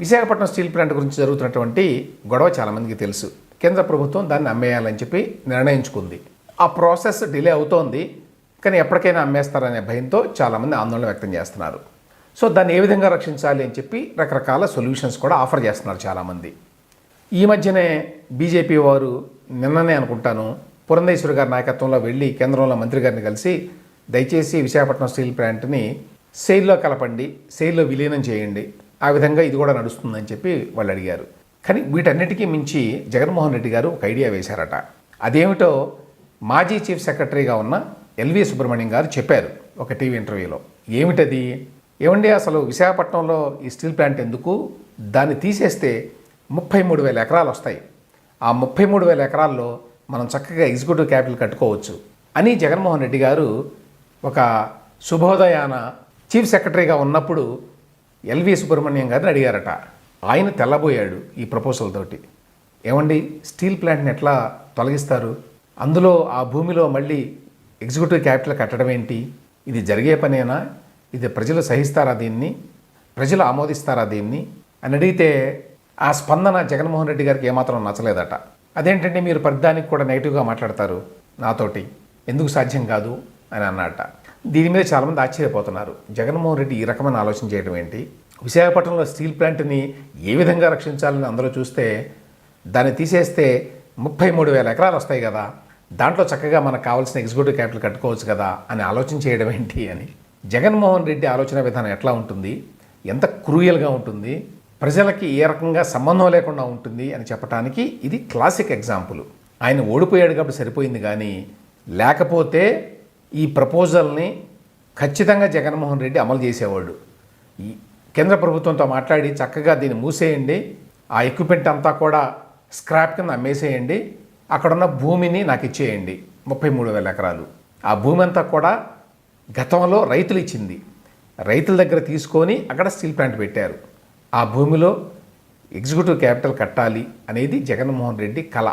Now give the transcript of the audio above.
Visakhapatnam steel plant గురించి జరుగుతున్నటువంటి గొడవ చాలామందికి తెలుసు. కేంద్ర ప్రభుత్వం దాన్ని అమ్మేయాలని చెప్పి నిర్ణయించుకుంది. ఆ ప్రాసెస్ డిలే అవుతోంది. కానీ ఎప్పటికైనా అమ్మేస్తారనే భయంతో చాలామంది ఆందోళన వ్యక్తం చేస్తున్నారు. సో దాన్ని ఏ విధంగా రక్షించాలి అని చెప్పి రకరకాల సొల్యూషన్స్ కూడా ఆఫర్ చేస్తున్నారు చాలామంది. ఈ మధ్యనే బీజేపీ వారు నిన్ననే అనుకుంటాను పురంధేశ్వరి గారి నాయకత్వంలో వెళ్ళి కేంద్రంలో మంత్రి గారిని కలిసి దయచేసి విశాఖపట్నం స్టీల్ ప్లాంట్ని సెయిల్లో కలపండి సెయిల్లో విలీనం చేయండి. ఆ విధంగా ఇది కూడా నడుస్తుందని చెప్పి వాళ్ళు అడిగారు. కానీ వీటన్నిటికీ మించి జగన్మోహన్ రెడ్డి గారు ఒక ఐడియా వేశారట. అదేమిటో మాజీ చీఫ్ సెక్రటరీగా ఉన్న ఎల్వి సుబ్రహ్మణ్యం గారు చెప్పారు ఒక టీవీ ఇంటర్వ్యూలో. ఏమిటది? ఏమండి అసలు విశాఖపట్నంలో ఈ స్టీల్ ప్లాంట్ ఎందుకు? దాన్ని తీసేస్తే ముప్పై మూడు వేల ఎకరాలు వస్తాయి. ఆ ముప్పై మూడు వేల ఎకరాల్లో మనం చక్కగా ఎగ్జిక్యూటివ్ క్యాపిటల్ కట్టుకోవచ్చు అని జగన్మోహన్ రెడ్డి గారు ఒక శుభోదయాన చీఫ్ సెక్రటరీగా ఉన్నప్పుడు ఎల్వి సుబ్రహ్మణ్యం గారిని అడిగారట. ఆయన తెల్లబోయాడు ఈ ప్రపోజల్ తోటి. ఏమండి స్టీల్ ప్లాంట్ని ఎట్లా తొలగిస్తారు? అందులో ఆ భూమిలో మళ్ళీ ఎగ్జిక్యూటివ్ క్యాపిటల్ కట్టడం ఏంటి? ఇది జరిగే పనేనా? ఇది ప్రజలు సహిస్తారా దీన్ని? ప్రజలు ఆమోదిస్తారా దీన్ని? అని అడిగితే ఆ స్పందన జగన్మోహన్ రెడ్డి గారికి ఏమాత్రం నచ్చలేదట. అదేంటంటే మీరు ప్రతిదానికి కూడా నెగిటివ్గా మాట్లాడతారు నాతోటి? ఎందుకు సాధ్యం కాదు? అని అన్నట దీని మీద చాలామంది ఆశ్చర్యపోతున్నారు. జగన్మోహన్ రెడ్డి ఈ రకమైన ఆలోచన చేయడం ఏంటి? విశాఖపట్నంలో స్టీల్ ప్లాంట్ని ఏ విధంగా రక్షించాలని అందరూ చూస్తే దాన్ని తీసేస్తే ముప్పై మూడు వేల ఎకరాలు వస్తాయి కదా దాంట్లో చక్కగా మనకు కావాల్సిన ఎగ్జిక్యూటివ్ క్యాపిటల్ కట్టుకోవచ్చు కదా అని ఆలోచన చేయడం ఏంటి అని. జగన్మోహన్ రెడ్డి ఆలోచన విధానం ఎట్లా ఉంటుంది? ఎంత క్రూయల్గా ఉంటుంది? ప్రజలకి ఏ రకంగా సంబంధం లేకుండా ఉంటుంది అని చెప్పడానికి ఇది క్లాసిక్ ఎగ్జాంపుల్. ఆయన ఓడిపోయాడు కాబట్టి సరిపోయింది కానీ లేకపోతే ఈ ప్రపోజల్ని ఖచ్చితంగా జగన్మోహన్ రెడ్డి అమలు చేసేవాడు. ఈ కేంద్ర ప్రభుత్వంతో మాట్లాడి చక్కగా దీన్ని మూసేయండి. ఆ ఎక్విప్మెంట్ అంతా కూడా స్క్రాప్ కింద అమ్మేసేయండి. అక్కడున్న భూమిని నాకు ఇచ్చేయండి. ముప్పై మూడు వేల ఎకరాలు. ఆ భూమి అంతా కూడా గతంలో రైతులు ఇచ్చింది. రైతుల దగ్గర తీసుకొని అక్కడ స్టీల్ ప్లాంట్ పెట్టారు. ఆ భూమిలో ఎగ్జిక్యూటివ్ క్యాపిటల్ కట్టాలి అనేది జగన్మోహన్ రెడ్డి కళ.